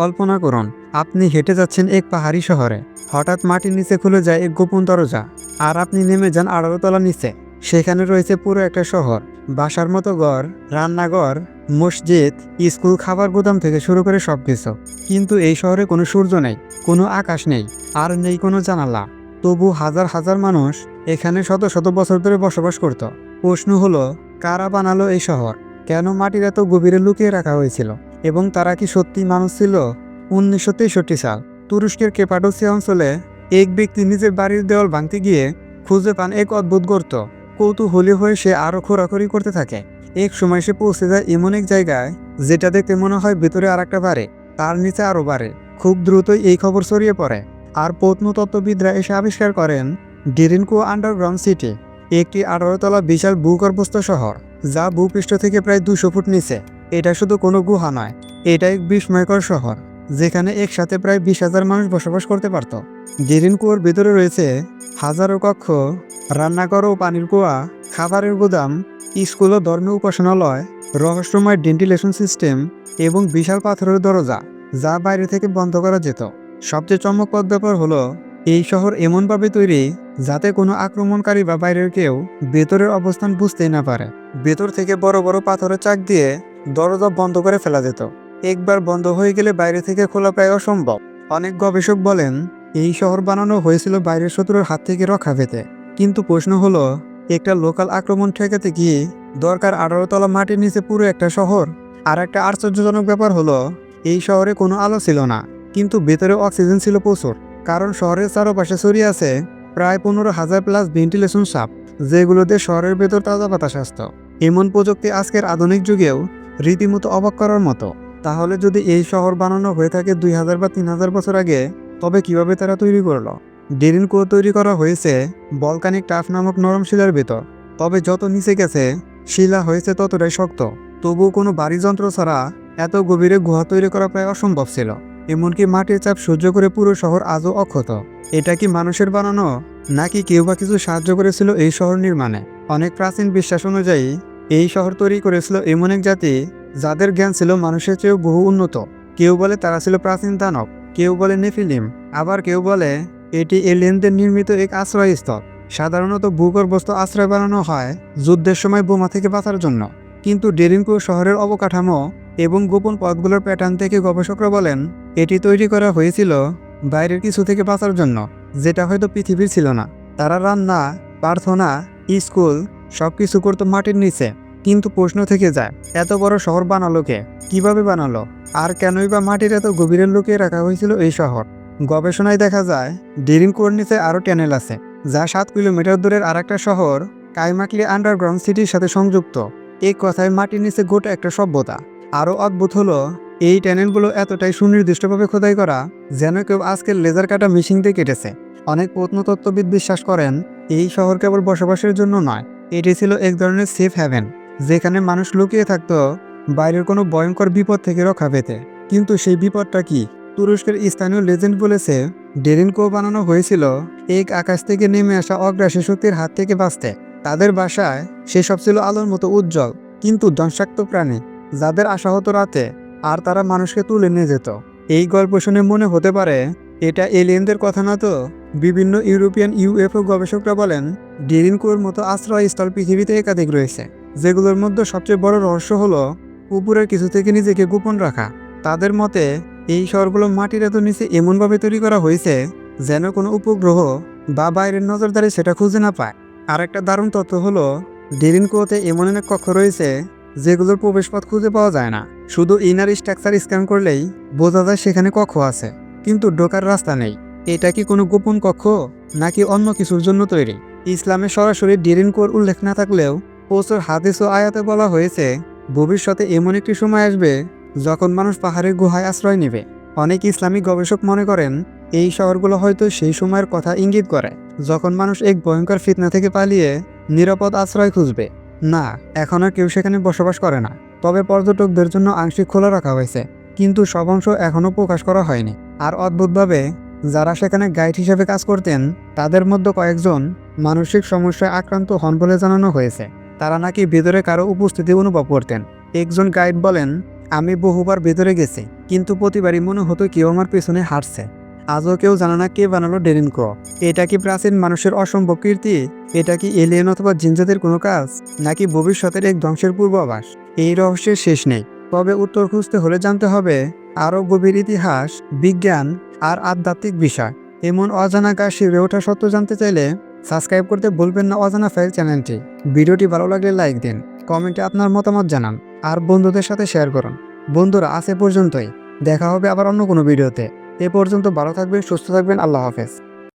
কল্পনা করুন, আপনি হেঁটে যাচ্ছেন এক পাহাড়ি শহরে। হঠাৎ মাটির নিচে খুলে যায় এক গোপন দরজা। আর আপনি নেমে যান আঠারো তলা নিচে। সেখানে রয়েছে পুরো একটা শহর। বাসার মতো ঘর, রান্নাঘর, মসজিদ, স্কুল, খাবার গুদাম থেকে শুরু করে সব কিছু কিন্তু এই শহরে কোনো সূর্য নেই, কোনো আকাশ নেই, আর নেই কোনো জানালা। তবু হাজার হাজার মানুষ এখানে শত শত বছর ধরে বসবাস করত। প্রশ্ন হলো, কারা বানালো এই শহর? কেন মাটির এত গভীরে লুকিয়ে রাখা হয়েছিল? এবং তারা কি সত্যি মানুষ ছিল? উনিশশো তেষট্টি সাল, তুরস্কের কেপাডোসিয়া অঞ্চলে এক ব্যক্তি নিজের বাড়ির দেওয়াল ভাঙতে গিয়ে খুঁজে পান এক অদ্ভুত গর্ত। কৌতূহলী হয়ে সে আরও খোরাখুরি করতে থাকে। এক সময় সে পৌঁছে যায় এমন এক জায়গায় যেটা দেখতে মনে হয় ভেতরে আর একটা বাড়ে, তার নিচে আরও বাড়ে। খুব দ্রুতই এই খবর ছড়িয়ে পড়ে। আর প্রত্নতত্ত্ববিদরা এসে আবিষ্কার করেন ডিরিনকো আন্ডারগ্রাউন্ড সিটি, একটি আঠারোতলা বিশাল ভূগর্ভস্থ শহর, যা ভূপৃষ্ঠ থেকে প্রায় দুশো ফুট নিচে। এটা শুধু কোনো গুহা নয়, এটা এক বিস্ময়কর শহর, যেখানে একসাথে প্রায় বিশ হাজার মানুষ বসবাস করতে পারত। ডিরিনকুয়োর ভেতরে রয়েছে হাজারো কক্ষ, রান্নাঘর ও পানির কুয়া, খাবারের গুদাম, স্কুল ও ধর্মীয় উপাসনালয়, রহস্যময় ডেন্টিলেশন সিস্টেম এবং বিশাল পাথরের দরজা, যা বাইরে থেকে বন্ধ করা যেত। সবচেয়ে চমকপ্রদ ব্যাপার হলো, এই শহর এমনভাবে তৈরি যাতে কোনো আক্রমণকারী বা বাইরের কেউ ভেতরের অবস্থান বুঝতেই না পারে। ভেতর থেকে বড় বড় পাথরের চাক দিয়ে দরজা বন্ধ করে ফেলা যেত। একবার বন্ধ হয়ে গেলে বাইরে থেকে খোলা প্রায় অসম্ভব। অনেক গবেষক বলেন, এই শহর বানানো হয়েছিল বাইরের শত্রুর হাত থেকে রক্ষা পেতে। কিন্তু প্রশ্ন হলো, একটা লোকাল আক্রমণ ঠেকাতে গিয়ে দরকার আঠারো তলা মাটির নিচে পুরো একটা শহর? আর একটা আশ্চর্যজনক ব্যাপার হলো, এই শহরে কোনো আলো ছিল না, কিন্তু ভেতরে অক্সিজেন ছিল প্রচুর। কারণ শহরের চারপাশে ছড়িয়ে আছে প্রায় পনেরো হাজার প্লাস ভেন্টিলেশন সাপ যেগুলোতে শহরের ভেতর তাজা বাতাস আসত। এমন প্রযুক্তি আজকের আধুনিক যুগেও রীতিমতো অবাক করার মতো। তাহলে যদি এই শহর বানানো হয়ে থাকে দুই হাজার বা তিন হাজার বছর আগে, তবে কীভাবে তারা তৈরি করল? ডেরিন কো তৈরি করা হয়েছে বলকানিক টাফ নামক নরম শিলার ভেতর। তবে যত নিচে গেছে, শিলা হয়েছে ততটাই শক্ত। তবুও কোনো বাড়ি যন্ত্র ছাড়া এত গভীরে গুহা তৈরি করা প্রায় অসম্ভব ছিল। এমনকি মাটির চাপ সহ্য করে পুরো শহর আজও অক্ষত। এটা কি মানুষের বানানো, নাকি কেউ বা কিছু সাহায্য করেছিল এই শহর নির্মাণে? অনেক প্রাচীন বিশ্বাস অনুযায়ী এই শহর তৈরি করেছিল এমন এক জাতি যাদের জ্ঞান ছিল মানুষের চেয়েও বহু উন্নত। কেউ বলে তারা ছিল প্রাচীন দানব, কেউ বলে নেফিলিম, আবার কেউ বলে এটি এলিয়েনদের নির্মিত এক আশ্রয়স্থল। সাধারণত ভূগর্ভস্থ আশ্রয় বানানো হয় যুদ্ধের সময় বোমা থেকে বাঁচার জন্য। কিন্তু ডেরিনকো শহরের অবকাঠামো এবং গোপন পথগুলোর প্যাটার্ন থেকে গবেষকরা বলেন, এটি তৈরি করা হয়েছিল বাইরের কিছু থেকে বাঁচার জন্য, যেটা হয়তো পৃথিবীর ছিল না। তারা রান্না, প্রার্থনা, স্কুল সব কিছু করতো মাটির নিচে। কিন্তু প্রশ্ন থেকে যায়, এত বড় শহর বানালো কে? কীভাবে বানালো? আর কেনই বা মাটির এত গভীরের লুকিয়ে রাখা হয়েছিল এই শহর? গবেষণায় দেখা যায় ডিরিনকোর নিচে আরও ট্যানেল আছে, যা সাত কিলোমিটার দূরের আরেকটা শহর, কাইমাকলি আন্ডারগ্রাউন্ড সিটির সাথে সংযুক্ত। এই কথায় মাটির নিচে গোটা একটা সভ্যতা। আরও অদ্ভুত হলো, এই ট্যানেলগুলো এতটাই সুনির্দিষ্টভাবে খোদাই করা, যেন কেউ আজকের লেজার কাটা মেশিন দিয়ে কেটেছে। অনেক প্রত্নতত্ত্ববিদ বিশ্বাস করেন, এই শহর কেবল বসবাসের জন্য নয় এটি ছিল এক ধরনের সেফ হ্যাভেন যেখানে মানুষ লুকিয়ে থাকতো বাইরের কোনো ভয়ঙ্কর বিপদ থেকে রক্ষা পেতে। কিন্তু সেই বিপদটা কি? তুরস্কের স্থানীয় লেজেন্ড বলেছে ডেরিনকো বানানো হয়েছিল, এক আকাশ থেকে নেমে আসা অগ্রাসী শক্তির হাত থেকে বাঁচতে। তাদের বাসায় সেসব ছিল আলোর মতো উজ্জ্বল, কিন্তু ধ্বংসাক্ত প্রাণী, যাদের আশা হতো রাতে আর তারা মানুষকে তুলে নিয়ে যেত। এই গল্প শুনে মনে হতে পারে এটা এলিয়েনদের কথা না তো? বিভিন্ন ইউরোপিয়ান ইউএফও গবেষকরা বলেন ডেরিনকোর মতো আশ্রয়স্থল পৃথিবীতে একাধিক রয়েছে, যেগুলোর মধ্যে সবচেয়ে বড় রহস্য হলো উপরের কিছু থেকে নিজেকে গোপন রাখা। তাদের মতে, এই শহরগুলো মাটির এত নিচে এমনভাবে তৈরি করা হয়েছে যেন কোনো উপগ্রহ বা বাইরের নজরদারি সেটা খুঁজে না পায়। আর একটা দারুণ তথ্য হলো ডেরিনকোতে এমন অনেক কক্ষ রয়েছে যেগুলোর প্রবেশপথ খুঁজে পাওয়া যায় না। শুধু ইনার স্ট্রাকচার স্ক্যান করলেই বোঝা যায় সেখানে কক্ষ আছে। কিন্তু ঢোকার রাস্তা নেই। এটা কি কোনো গোপন কক্ষ, নাকি অন্য কিছুর জন্য তৈরি? ইসলামে সরাসরি ডেরিনকোর উল্লেখ না থাকলেও প্রচুর হাদিস ও আয়াতে বলা হয়েছে, ভবিষ্যতে এমন একটি সময় আসবে যখন মানুষ পাহাড়ের গুহায় আশ্রয় নেবে। অনেক ইসলামিক গবেষক মনে করেন, এই শহরগুলো হয়তো সেই সময়ের কথা ইঙ্গিত করে, যখন মানুষ এক ভয়ঙ্কর ফিতনা থেকে পালিয়ে নিরাপদ আশ্রয় খুঁজবে। না এখন আর কেউ সেখানে বসবাস করে না। তবে পর্যটকদের জন্য আংশিক খোলা রাখা হয়েছে, কিন্তু সব অংশ এখনও প্রকাশ করা হয়নি। আর অদ্ভুতভাবে, যারা সেখানে গাইড হিসেবে কাজ করতেন, তাদের মধ্যে কয়েকজন মানসিক সমস্যায় আক্রান্ত হন বলে জানানো হয়েছে। তারা নাকি ভেতরে কারও উপস্থিতি অনুভব করতেন। একজন গাইড বলেন, আমি বহুবার ভেতরে গেছি, কিন্তু প্রতিবারই মনে হতো কেউ আমার পেছনে হাঁটছে। আজও কেউ জানে না কে বানালো ডেরিন ক্র এটা কি প্রাচীন মানুষের অসম্ভব কীর্তি? এটা কি এলিয়েন অথবা জিনজাতের কোনো কাজ? নাকি ভবিষ্যতের এক ধ্বংসের পূর্বাভাস? এই রহস্যের শেষ নেই। তবে উত্তর খুঁজতে হলে জানতে হবে আরও গভীর ইতিহাস, বিজ্ঞান আর আধ্যাত্মিক বিষয়। এমন অজানা কাজ হয়ে ওঠা সত্য জানতে চাইলে সাবস্ক্রাইব করতে ভুলবেন না অজানা ফাইল চ্যানেলটি। ভিডিওটি ভালো লাগলে লাইক দিন, কমেন্টে আপনার মতামত জানান আর বন্ধুদের সাথে শেয়ার করুন। বন্ধুরা, আজ এ পর্যন্তই। দেখা হবে আবার অন্য কোনো ভিডিওতে। এ পর্যন্ত ভালো থাকবেন, সুস্থ থাকবেন, আল্লাহ হাফেজ।